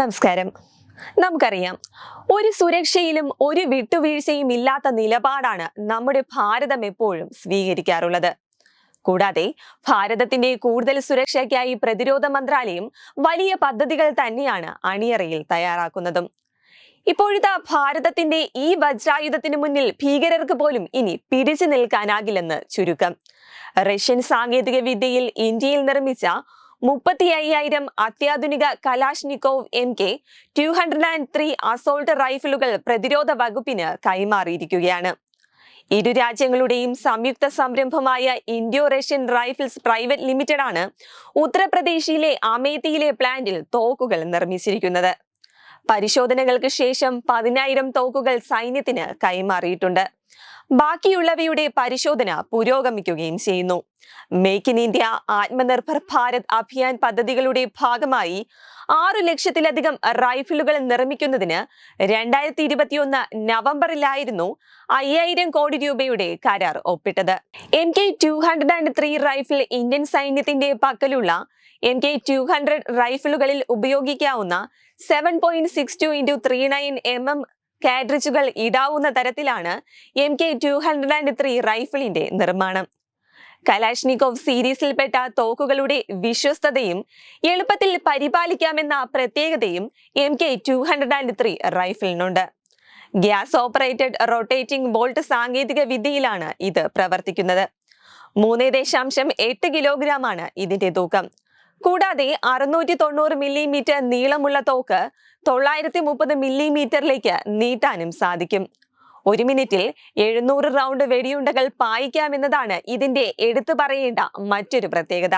നമസ്കാരം നമുക്കറിയാം ഒരു സുരക്ഷയിലും ഒരു വിട്ടുവീഴ്ചയും ഇല്ലാത്ത നിലപാടാണ് നമ്മുടെ ഭാരതം എപ്പോഴും സ്വീകരിക്കാറുള്ളത് കൂടാതെ ഭാരതത്തിന്റെ കൂടുതൽ സുരക്ഷയ്ക്കായി പ്രതിരോധ മന്ത്രാലയം വലിയ പദ്ധതികൾ തന്നെയാണ് അണിയറയിൽ തയ്യാറാക്കുന്നതും ഇപ്പോഴത്തെ ഭാരതത്തിന്റെ ഈ വജ്രായുധത്തിന് മുന്നിൽ ഭീകരർക്ക് പോലും ഇനി പിടിച്ചു നിൽക്കാനാകില്ലെന്ന് ചുരുക്കം റഷ്യൻ സാങ്കേതിക വിദ്യയിൽ ഇന്ത്യയിൽ നിർമ്മിച്ച മുപ്പത്തി അയ്യായിരം അത്യാധുനിക Kalashnikov M K two hundred and three assault റൈഫിലുകൾ പ്രതിരോധ വകുപ്പിന് കൈമാറിയിരിക്കുകയാണ് ഇരു രാജ്യങ്ങളുടെയും സംയുക്ത സംരംഭമായ Indo Russian Rifles Private Limited ആണ് ഉത്തർപ്രദേശിലെ അമേത്തിയിലെ പ്ലാന്റിൽ തോക്കുകൾ നിർമ്മിച്ചിരിക്കുന്നത് പരിശോധനകൾക്ക് ശേഷം പതിനായിരം തോക്കുകൾ സൈന്യത്തിന് കൈമാറിയിട്ടുണ്ട് ബാക്കിയുള്ളവയുടെ പരിശോധന പുരോഗമിക്കുകയും ചെയ്യുന്നു make in India Aatmanirbhar Bharat Abhiyan പദ്ധതികളുടെ ഭാഗമായി ആറു ലക്ഷത്തിലധികം റൈഫിലുകൾ നിർമ്മിക്കുന്നതിന് രണ്ടായിരത്തി ഇരുപത്തിയൊന്ന് നവംബറിലായിരുന്നു അയ്യായിരം കോടി രൂപയുടെ കരാർ ഒപ്പിട്ടത് M K two hundred and three rifle Indian സൈന്യത്തിന്റെ പക്കലുള്ള എം കെ ടു ഹൺഡ്രഡ് റൈഫിലുകളിൽ ഉപയോഗിക്കാവുന്ന seven point six two into three nine M M കാഡ്രിച്ചുകൾ ഇടാവുന്ന തരത്തിലാണ് M K two hundred and three റൈഫിളിന്റെ നിർമ്മാണം കലാഷ്നിക്കോവ് സീരീസിൽപ്പെട്ട തോക്കുകളുടെ വിശ്വസ്തതയും എളുപ്പത്തിൽ പരിപാലിക്കാമെന്ന പ്രത്യേകതയും M K two hundred and three റൈഫിളിനുണ്ട് gas operated rotating bolt സാങ്കേതിക വിദ്യയിലാണ് ഇത് പ്രവർത്തിക്കുന്നത് മൂന്ന് ദശാംശം എട്ട് കിലോഗ്രാമാണ് ഇതിന്റെ തൂക്കം കൂടാതെ അറുന്നൂറ്റി തൊണ്ണൂറ് മില്ലിമീറ്റർ നീളമുള്ള തോക്ക് തൊള്ളായിരത്തി മുപ്പത് മില്ലിമീറ്ററിലേക്ക് നീട്ടാനും സാധിക്കും ഒരു മിനിറ്റിൽ എഴുന്നൂറ് റൗണ്ട് വെടിയുണ്ടകൾ പായിക്കാമെന്നതാണ് ഇതിന്റെ എടുത്തു പറയേണ്ട മറ്റൊരു പ്രത്യേകത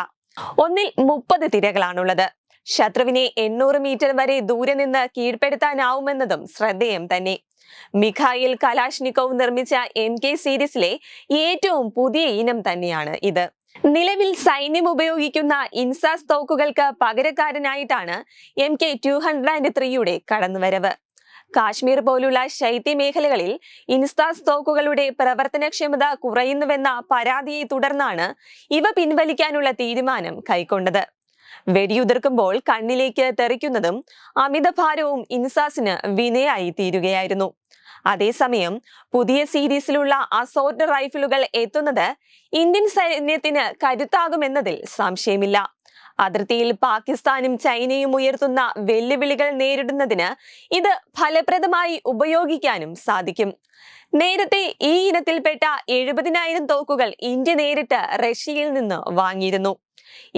ഒന്നിൽ മുപ്പത് തിരകളാണുള്ളത് ശത്രുവിനെ എണ്ണൂറ് മീറ്റർ വരെ ദൂരെ നിന്ന് കീഴ്പ്പെടുത്താനാവുമെന്നതും ശ്രദ്ധേയം തന്നെ മിഖായിൽ കലാഷ്നിക്കോവ് നിർമ്മിച്ച എം കെ സീരീസിലെ ഏറ്റവും പുതിയ ഇനം തന്നെയാണ് ഇത് നിലവിൽ സൈന്യം ഉപയോഗിക്കുന്ന ഇൻസാസ് തോക്കുകൾക്ക് പകരക്കാരനായിട്ടാണ് M K two hundred and ത്രീയുടെ കടന്നുവരവ് കാശ്മീർ പോലുള്ള ശൈത്യ മേഖലകളിൽ ഇൻസ്താസ് തോക്കുകളുടെ പ്രവർത്തനക്ഷമത കുറയുന്നുവെന്ന പരാതിയെ തുടർന്നാണ് ഇവ പിൻവലിക്കാനുള്ള തീരുമാനം കൈക്കൊണ്ടത് വെടിയുതിർക്കുമ്പോൾ കണ്ണിലേക്ക് തെറിക്കുന്നതും അമിതഭാരവും ഇൻസാസിന് വിനയായി തീരുകയായിരുന്നു അതേസമയം പുതിയ സീരീസിലുള്ള അസോർട്ട് റൈഫിലുകൾ എത്തുന്നത് ഇന്ത്യൻ സൈന്യത്തിന് കരുത്താകുമെന്നതിൽ സംശയമില്ല അതിർത്തിയിൽ പാകിസ്ഥാനും ചൈനയും ഉയർത്തുന്ന വെല്ലുവിളികൾ നേരിടുന്നതിന് ഇത് ഫലപ്രദമായി ഉപയോഗിക്കാനും സാധിക്കും നേരത്തെ ഈ ഇനത്തിൽപ്പെട്ട എഴുപതിനായിരം തോക്കുകൾ ഇന്ത്യ നേരിട്ട് റഷ്യയിൽ നിന്ന് വാങ്ങിയിരുന്നു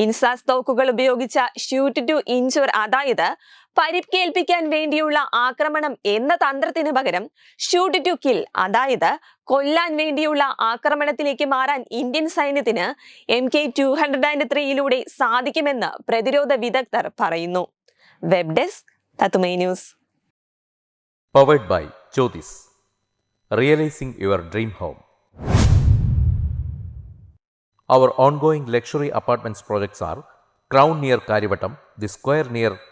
ഇൻസാസ് തോക്കുകൾ ഉപയോഗിച്ച ഷൂട്ട് ടു ഇഞ്ചുർ അതായത് പരിക്കേൽപ്പിക്കാൻ വേണ്ടിയുള്ള ആക്രമണം എന്ന തന്ത്രത്തിന് പകരം ഷൂട്ട് ടു കിൽ അതായത് കൊല്ലാൻ വേണ്ടിയുള്ള ആക്രമണത്തിലേക്ക് മാറാൻ ഇന്ത്യൻ സൈന്യത്തിന് M K two hundred and ത്രീയിലൂടെ സാധിക്കുമെന്ന് പ്രതിരോധ വിദഗ്ധർ പറയുന്നു വെബ് ഡെസ്ക് തത്തുമൈ news powered by Jyothis realising your dream home our ongoing luxury apartments projects are crown near Kariavattom the square near